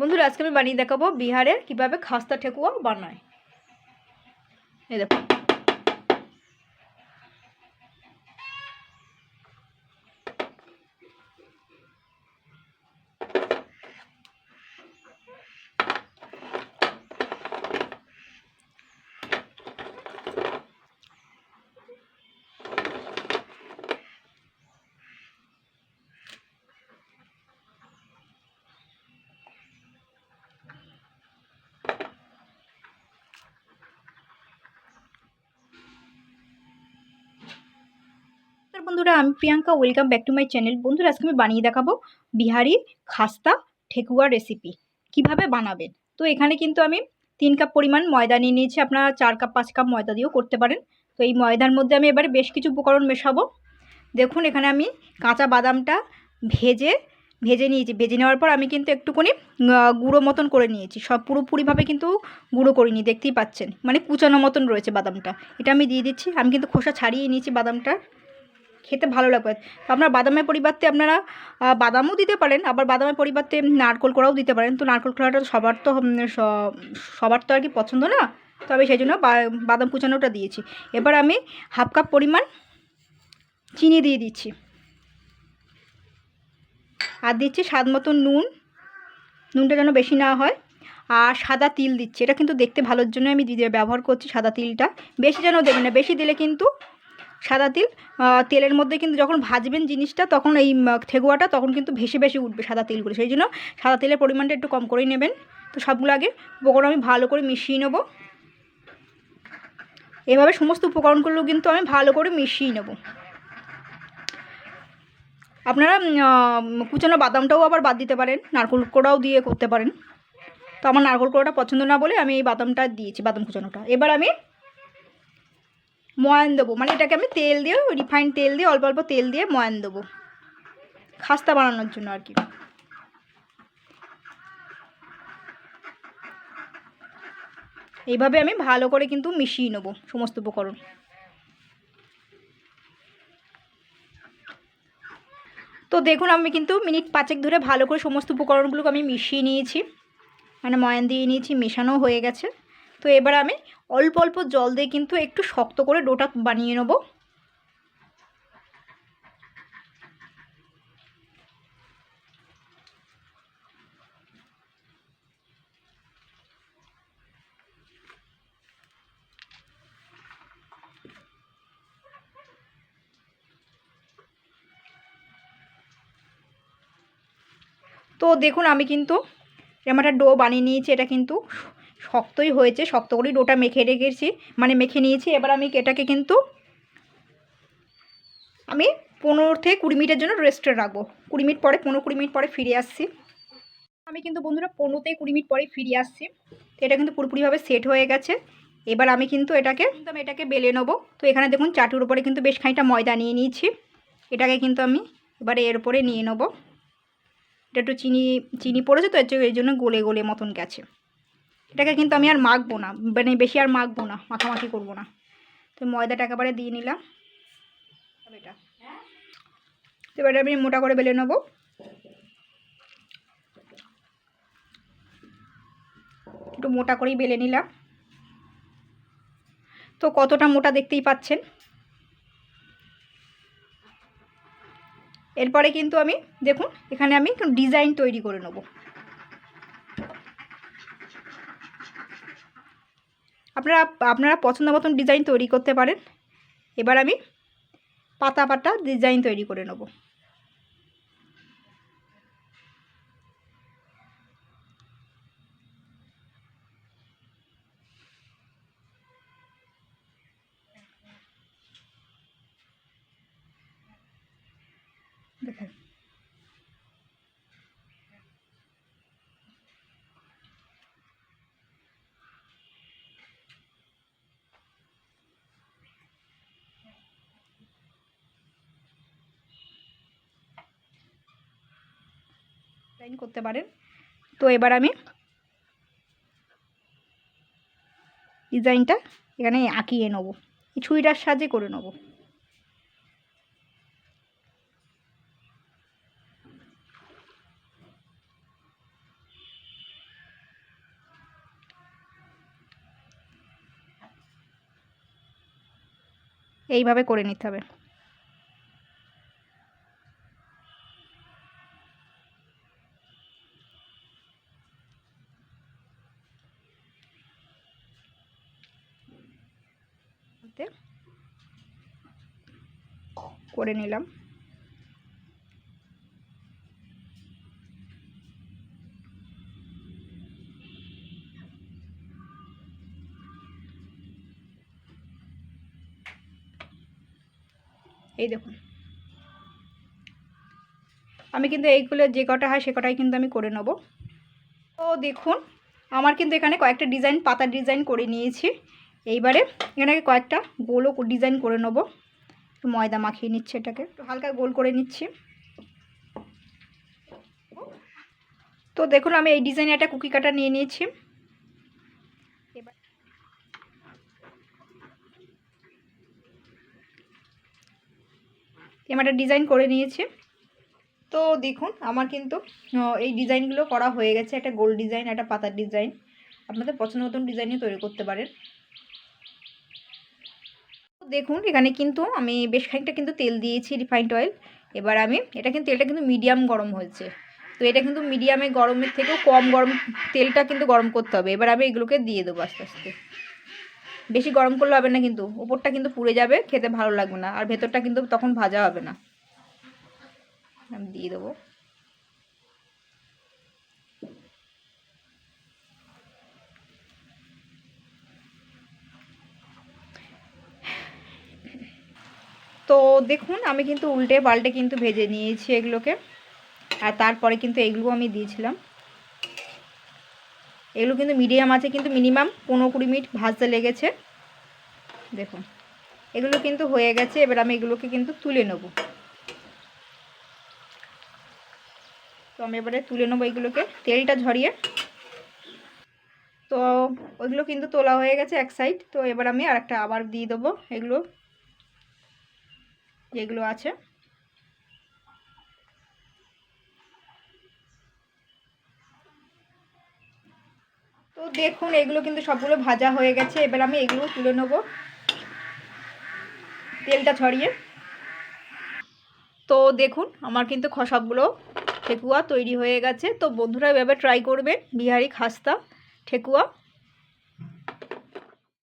বন্ধুরা আজকে আমি বানিয়ে দেখাবো বিহারের কীভাবে খাস্তা ঠেকুয়া বানায়। এই দেখো। বন্ধুরা, আমি Priyanka welcome back to my channel বন্ধুরা, আজকে আমি বানিয়ে দেখাবো বিহারি খাস্তা ঠেকুয়া রেসিপি কীভাবে বানাবেন? তো এখানে কিন্তু আমি তিন কাপ পরিমাণ ময়দা নিয়ে নিয়েছি। আপনারা চার কাপ পাঁচ কাপ ময়দা দিয়েও করতে পারেন। তো এই ময়দার মধ্যে আমি এবারে বেশ কিছু উপকরণ মেশাবো। দেখুন, এখানে আমি কাঁচা বাদামটা ভেজে ভেজে নিয়েছি। ভেজে নেওয়ার পর আমি কিন্তু একটুখানি গুঁড়ো মতন করে নিয়েছি। সব পুরোপুরিভাবে কিন্তু গুঁড়ো করিনি, দেখতেই পাচ্ছেন। মানে কুচানো মতন রয়েছে বাদামটা। এটা আমি দিয়ে দিচ্ছি। আমি কিন্তু খোসা ছাড়িয়ে নিয়েছি বাদামটার। খেতে ভালো লাগবে। তো আপনার বাদামের পরিবর্তে আপনারা বাদামও দিতে পারেন, আবার বাদামের পরিবর্তে নারকোল কোড়াও দিতে পারেন। তো নারকোল কোড়াটা সবার তো সবার তো আর কি পছন্দ না। তো আমি সেই জন্য বাদাম কুচানোটা দিয়েছি। এবার আমি হাফ কাপ পরিমাণ চিনি দিয়ে দিচ্ছি। আর দিচ্ছি স্বাদ মতো নুন। নুনটা যেন বেশি না হয়। আর সাদা তিল দিচ্ছি। এটা কিন্তু দেখতে ভালোর জন্য আমি দিয়ে ব্যবহার করছি সাদা তিলটা। বেশি যেন দেবেন না। বেশি দিলে কিন্তু সাদা তিল তেলের মধ্যে কিন্তু যখন ভাজবেন জিনিসটা তখন এই উম, ঠেকুয়াটা তখন কিন্তু ভেসে ভেসে উঠবে সাদা তিলগুলো। সেই জন্য সাদা তেলের পরিমাণটা একটু কম করেই নেবেন। তো সবগুলো আগে উপকরণ আমি ভালো করে মিশিয়ে নেব। এভাবে সমস্ত উপকরণগুলো কিন্তু আমি ভালো করে মিশিয়ে নেব। আপনারা কুচানো বাদামটাও আবার বাদ দিতে পারেন নারকোল কোড়াও দিয়ে করতে পারেন। তো আমার নারকোল কোড়াটা পছন্দ না বলে আমি এই বাদামটা দিয়েছি বাদাম কুচানোটা। এবার আমি ময়ান দেবো। মানে এটাকে আমি তেল দিয়ে রিফাইন্ড তেল দিয়ে, অল্প অল্প তেল দিয়ে ময়ান দেবো। খাস্তা বানানোর জন্য আর কি। এইভাবে আমি ভালো করে কিন্তু মিশিয়ে নেব সমস্ত উপকরণ। তো দেখুন, আমি কিন্তু মিনিট পাঁচেক ধরে ভালো করে সমস্ত উপকরণগুলোকে আমি মিশিয়ে নিয়েছি। মানে ময়ান দিয়ে নিয়েছি মেশানো হয়ে গেছে। তো এবার আমি অল্প অল্প জল দিয়ে কিন্তু একটু শক্ত করে ডোটা বানিয়ে নেব। তো দেখুন আমি কিন্তু এরকম একটা ডো বানিয়ে নিয়েছি, এটা কিন্তু শক্তই হয়েছে, শক্ত করেই ডোটা মেখে রেখেছি। মানে মেখে নিয়েছি, এবার আমি এটাকে কিন্তু আমি পনেরো থেকে কুড়ি মিনিটের জন্য রেস্টে রাখব। কুড়ি মিনিট পরে, পনেরো কুড়ি মিনিট পরে ফিরে আসছি। আমি কিন্তু বন্ধুরা পনেরো থেকে কুড়ি মিনিট পরে ফিরে আসছি। তো এটা কিন্তু পুরোপুরিভাবে সেট হয়ে গেছে। এবার আমি কিন্তু এটাকে আমি এটাকে বেলে নেব। তো এখানে দেখুন, চাটুর উপরে কিন্তু বেশ খানিকটা ময়দা নিয়ে নিয়েছি। এটাকে কিন্তু আমি এবারে এর উপরে নিয়ে নেব। এটা একটু চিনি চিনি পড়েছে তো, এর জন্য গলে গলে মতন গেছে। এটাকে কিন্তু আমি আর মাখবো না মানে বেশি আর মাখবো না, মাখামাখি করব না। তো ময়দাটা একেবারে দিয়ে নিলাম। এটা। এবারে আমি মোটা করে বেলে নেব। একটু মোটা করেই বেলে নিলাম। তো কতটা মোটা দেখতেই পাচ্ছেন? এরপরে কিন্তু আমি, দেখুন, এখানে আমি ডিজাইন তৈরি করে নেব। আপনারা আপনারা পছন্দ মতন ডিজাইন তৈরি করতে পারেন। এবার আমি পাতা পাতা ডিজাইন তৈরি করে নেব। দেখেন। ডিজাইন করতে পারেন। তো এবার আমি ডিজাইনটা এখানে আঁকিয়ে নেব। ছুইটার ছুরিটার সাহায্যে করে নেব। এইভাবে করে নিতে হবে। করে নিলাম। এই দেখুন। আমি কিন্তু এইগুলো যে কটা হয় সে কটাই কিন্তু আমি করে নেব। তো দেখুন, আমার কিন্তু এখানে কয়েকটা ডিজাইন, পাতার ডিজাইন করে নিয়েছি। এইবারে এখানে কয়েকটা গোলও ডিজাইন করে নেব। একটু ময়দা মাখিয়ে নিচ্ছে এটাকে, একটু হালকা গোল করে নিচ্ছি। তো দেখুন, আমি এই ডিজাইনে একটা কুকি কাটা নিয়ে নিয়েছি। এবার একটা ডিজাইন করে নিয়েছি। তো দেখুন, আমার কিন্তু এই ডিজাইনগুলো করা হয়ে গেছে, একটা গোল ডিজাইন, একটা পাতার ডিজাইন। আপনাদের পছন্দ মতন ডিজাইনই তৈরি করতে পারেন। দেখুন, এখানে কিন্তু আমি বেশ খানিকটা কিন্তু তেল দিয়েছি রিফাইন্ড অয়েল এবার আমি, এটা কিন্তু তেলটা কিন্তু মিডিয়াম গরম হয়েছে। তো এটা কিন্তু মিডিয়ামে গরমের থেকেও কম গরম, তেলটা কিন্তু গরম করতে হবে। এবার আমি এগুলোকে দিয়ে দেবো আস্তে আস্তে। বেশি গরম করলে হবে না কিন্তু, ওপরটা কিন্তু পুড়ে যাবে, খেতে ভালো লাগবে না। আর ভেতরটা কিন্তু তখন ভাজা হবে না। আমি দিয়ে দেবো। তো দেখুন, আমি কিন্তু উল্টে পাল্টে কিন্তু ভেজে নিয়েছি এগুলোকে। আর তারপরে কিন্তু এগুলো আমি দিয়েছিলাম। এগুলো কিন্তু মিডিয়াম আছে, কিন্তু মিনিমাম পনেরো কুড়ি মিনিট ভাজতে লেগেছে। দেখুন, এগুলো কিন্তু হয়ে গেছে, এবার আমি এগুলোকে কিন্তু তুলে নেব। তো আমি এবারে তুলে নেব এগুলোকে, তেলটা ঝরিয়ে। তো ওইগুলো কিন্তু তোলা হয়ে গেছে এক সাইড। তো এবার আমি আরেকটা আবার দিয়ে দেবো এগুলো। যেগুলো আছে। তো দেখুন, এগুলো কিন্তু সবগুলো ভাজা হয়ে গেছে। এবার আমি এগুলো তুলে নেব। তেলটা ছড়িয়ে। তো দেখুন, আমার কিন্তু সবগুলো ঠেকুয়া তৈরি হয়ে গেছে। তো বন্ধুরা এভাবে ট্রাই করবে। বিহারি খাস্তা ঠেকুয়া।